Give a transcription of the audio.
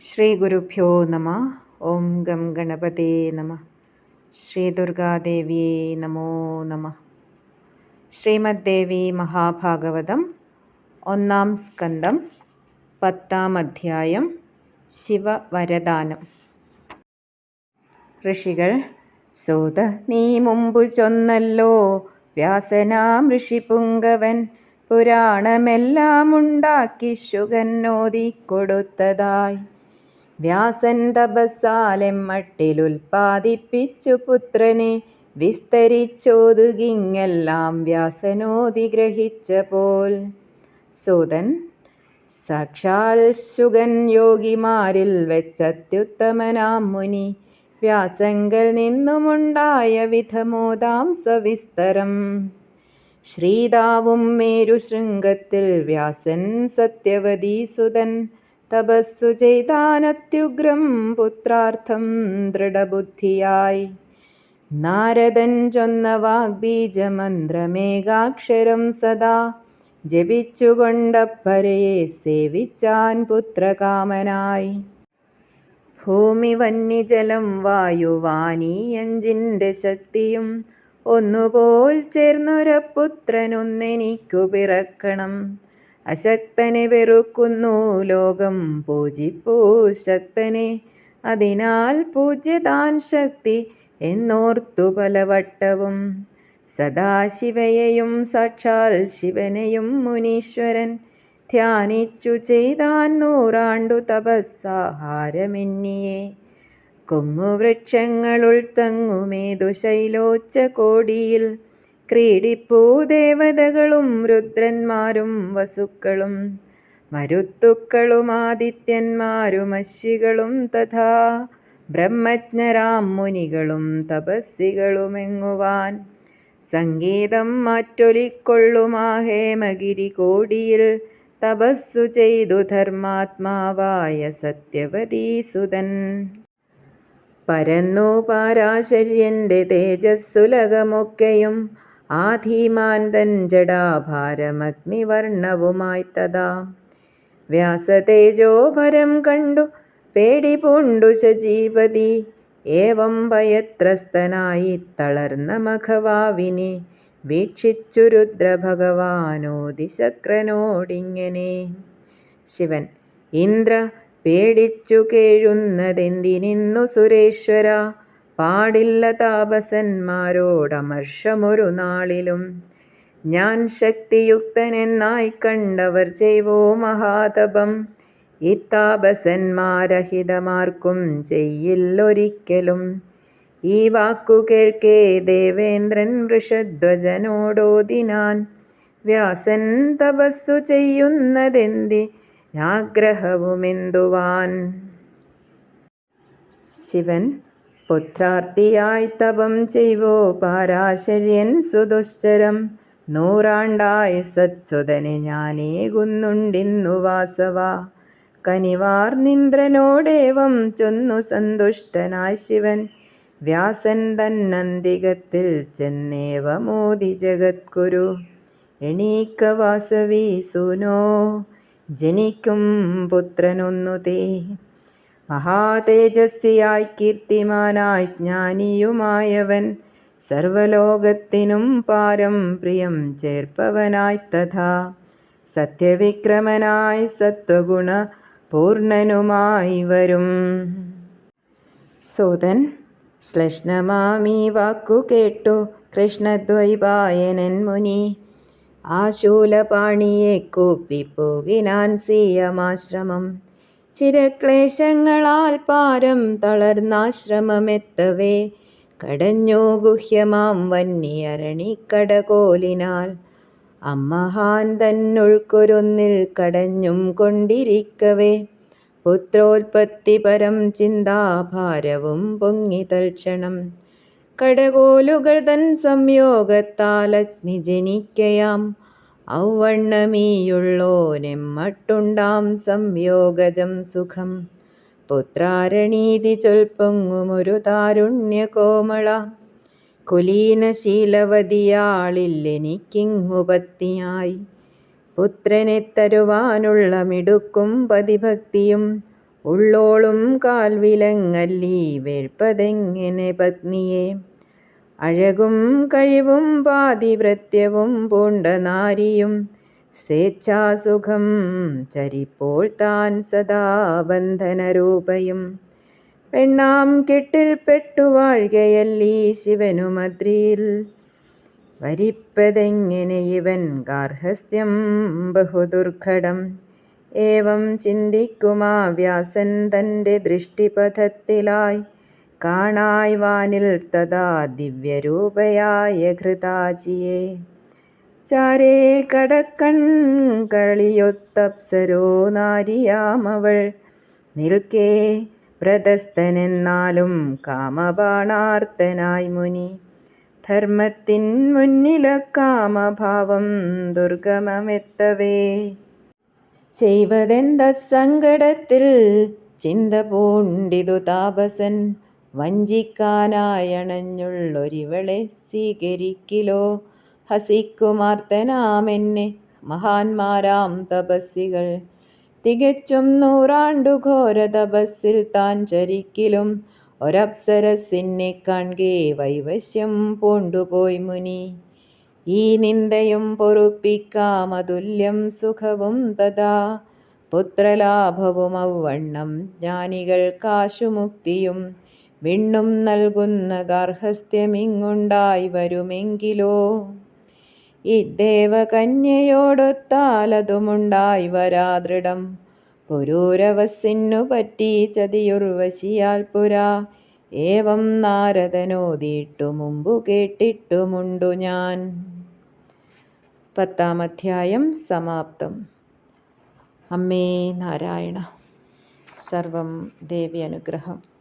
ശ്രീഗുരുഭ്യോ നമ. ഓം ഗം ഗണപതേ നമ. ശ്രീ ദുർഗാദേവിയേ നമോ നമ. ശ്രീമദ്ദേവി മഹാഭാഗവതം ഒന്നാം സ്കന്ധം പത്താം അധ്യായം ശിവവരദാനം. ഋഷികൾ സൂത നീ മുമ്പു ചൊന്നല്ലോ. വ്യാസനാം ഋഷിപുങ്കവൻ പുരാണമെല്ലാം ഉണ്ടാക്കി ശുഗന്നോദിക്കൊടുത്തതായി വ്യാസൻ തപസ്സാലെമ്മട്ടിലുൽപാദിപ്പിച്ചു പുത്രനെ വിസ്തരിച്ചോതുകിങ്ങെല്ലാം വ്യാസനോതി ഗ്രഹിച്ച പോൽ സുതൻ സാക്ഷാൽ ശുഗൻ യോഗിമാരിൽ വെച്ചത്യുത്തമനാം മുനി വ്യാസങ്കൽ നിന്നുമുണ്ടായ വിധമോദാം സവിസ്തരം. ശ്രീതാവും മേരുശൃംഗത്തിൽ വ്യാസൻ സത്യവതീസുതൻ തപസ്സു ചെയ്താനത്യുഗ്രം പുത്രാർത്ഥം ദൃഢബുദ്ധിയായി. നാരദൻ ചൊന്ന വാഗ്ബീജമന്ത്രമേകാക്ഷരം സദാ. ജപിച്ചുകൊണ്ടപ്പരയെ സേവിച്ചാൻ പുത്രകാമനായി. ഭൂമി വന്യജലം വായുവാനീയഞ്ചിന്റെ ശക്തിയും ഒന്നുപോൽ ചേർന്നൊരപുത്രനൊന്നെനിക്കു പിറക്കണം. അശക്തനെ വെറുക്കുന്നു. ലോകം പൂജിപ്പൂ ശക്തനെ. അതിനാൽ പൂജ്യതാൻ ശക്തി എന്നോർത്തു പലവട്ടവും. സദാശിവയെയും സാക്ഷാൽ ശിവനെയും മുനീശ്വരൻ ധ്യാനിച്ചു ചെയ്താൻ നൂറാണ്ടു തപസ്സാഹാരമെന്നിയെ. കൊങ്ങുവൃക്ഷങ്ങളുൾ തങ്ങുമേതു ശൈലോച്ച കോടിയിൽ ക്രീഡിപ്പൂ ദേവതകളും രുദ്രന്മാരും വസുക്കളും മരുത്തുക്കളും ആദിത്യന്മാരും അശ്വികളും തഥാ ബ്രഹ്മജ്ഞരാം മുനികളും തപസ്സികളുമെങ്ങുവാൻ സംഗീതം മാറ്റൊലിക്കൊള്ളുമാഹേമഗിരി കോടിയിൽ തപസ്സു ചെയ്തു ധർമാത്മാവായ സത്യവതീസുതൻ. പരന്നു പാരാശര്യന്റെ തേജസ്സുലകമൊക്കെയും ആധീമാന്തൻ ജടാഭാരമഗ്നിവർണവുമായി തഥാ. വ്യാസതേജോഭരം കണ്ടു പേടി പൂണ്ടു ശജീപതി. ഏവം ഭയത്രസ്തനായി തളർന്ന മഖവാവിനെ വീക്ഷിച്ചു രുദ്രഭഗവാനോദിശക്രനോടിങ്ങനെ ശിവൻ ഇന്ദ്ര പേടിച്ചു കേഴുന്നതെന്തിനിന്നു സുരേശ്വര? പാടില്ല താപസന്മാരോടമർഷമൊരു നാളിലും. ഞാൻ ശക്തിയുക്തനെന്നായി കണ്ടവർ ചെയ്വോ മഹാതപം. ഇത്താപസന്മാരഹിതമാർക്കും ചെയ്യില്ലൊരിക്കലും. ഈ വാക്കു കേൾക്കേ ദേവേന്ദ്രൻ വൃഷധ്വജനോടോതിനാൻ വ്യാസൻ തപസ്സു ചെയ്യുന്നതെന്തി ആഗ്രഹവുമെന്തുവാൻ? ശിവൻ പുത്രാർത്ഥിയായി തപം ചെയ്വോ പാരാശര്യൻ സുദുശ്ചരം. നൂറാണ്ടായി സത്സുതനെ ഞാനേകുന്നുണ്ടിന്നു വാസവ. കനിവാർ നിന്ദ്രനോടേവം ചൊന്നു സന്തുഷ്ടനായ ശിവൻ. വ്യാസൻ തന്നന്തികത്തിൽ ചെന്നേവ മോദി ജഗദ്ഗുരു. എണീക്ക വാസവീ സൂനോ. ജനിക്കും പുത്രനൊന്നു തേ. മഹാതേജസ്വിയായി കീർത്തിമാനായി ജ്ഞാനിയുമായവൻ. സർവലോകത്തിനും പാരം പ്രിയം ചേർപ്പവനായി തഥാ. സത്യവിക്രമനായി സത്വഗുണ പൂർണനുമായി വരും. സുതൻ ശ്ലഷ്ണമാമീ വാക്കു കേട്ടു കൃഷ്ണദ്വൈപായനൻ മുനി. ആശൂലപാണിയെ കൂപ്പിപ്പോകിനാൻ സീയമാശ്രമം. ചിരക്ലേശങ്ങളാൽ പാരം തളർന്നാശ്രമമെത്തവേ കടഞ്ഞോ ഗുഹ്യമാം വന്യരണിക്കടകോലിനാൽ അമ്മഹാൻ തന്നുൾക്കൊരൊന്നിൽ കടഞ്ഞും കൊണ്ടിരിക്കവേ. പുത്രോത്പത്തിപരം ചിന്താഭാരവും പൊങ്ങി തൽക്ഷണം. കടകോലുകൾ തൻ സംയോഗത്താൽ അഗ്നി ജനിക്കയാം. ഔവണ്ണമീയുള്ളോനെമ്മട്ടുണ്ടാം സംയോഗജം സുഖം. പുത്രാരണീതി ചൊൽപ്പൊങ്ങുമൊരു താരുണ്യ കോമള കുലീനശീലവതിയാളില്ലെനിക്കിങ്ങുപത്തിയായി. പുത്രനെ തരുവാനുള്ള മിടുക്കും പതിഭക്തിയും ഉള്ളോളും കാൽവിലങ്ങല്ലീ വേൾപ്പതെങ്ങനെ പത്നിയെ? അഴകും കഴിവും പാതിവൃത്യവും പൂണ്ട നാരിയും സ്വേച്ഛാസുഖം ചരിപ്പോൾ താൻ സദാ ബന്ധനരൂപയും. പെണ്ണാം കെട്ടിൽപ്പെട്ടു വാഴുകയല്ലീ ശിവനുമദ്രിയിൽ വരിപ്പതെങ്ങനെ ഇവൻ ഗാർഹസ്ഥ്യം ബഹുദുർഘടം. ഏവം ചിന്തിക്കുമാ വ്യാസൻ തന്റെ ദൃഷ്ടിപഥത്തിലായി. കാണായ് വാനിൽ തഥാ ദിവ്യരൂപയായ ഘൃതാജിയെ. ചാരേ കടക്കൺ കളിയൊത്തപ്സരോ നാരിയാമവൾ. നിൽക്കേ വ്രതസ്ഥനെന്നാലും കാമബാണാർത്തനായി മുനി. ധർമ്മത്തിൻ മുന്നില കാമഭാവം ദുർഗമമെത്തവേ. ചെയ്വതെന്ത സങ്കടത്തിൽ ചിന്ത പൂണ്ടിതു താപസൻ. വഞ്ചിക്കാനായണഞ്ഞുള്ളൊരിവളെ സ്വീകരിക്കിലോ? ഹസിക്കുമാർത്തനാമെന്നെ മഹാന്മാരാം തപസ്സികൾ. തികച്ചും നൂറാണ്ടു ഘോര തപസ്സിൽ താൻ ചരിക്കിലും ഒരപ്സരസിനെ കാൺകേ വൈവശ്യം പൂണ്ടുപോയി മുനി. ഈ നിന്ദയും പൊറുപ്പിക്കാമതുല്യം സുഖവും തഥാ. പുത്രലാഭവും ജ്ഞാനികൾ ജ്ഞാനികൾക്കാശുമുക്തിയും വിണ്ണും നൽകുന്ന ഗാർഹസ്ഥ്യമിങ്ങുണ്ടായി വരുമെങ്കിലോ? ഇദ്ദേവകന്യയോടൊത്താലതുമുണ്ടായി ദേവകന്യയോടൊത്താലതുമുണ്ടായി വരാദൃഢം പുരൂരവസിന്നു പറ്റി ചതിയുർവശിയാൽ പുരാ. ഏവം നാരദനോദീട്ടു മുമ്പു കേട്ടിട്ടുമുണ്ടു ഞാൻ. പത്താം അധ്യായം സമാപ്തം. അമ്മേ നാരായണ സർവം ദേവി അനുഗ്രഹം.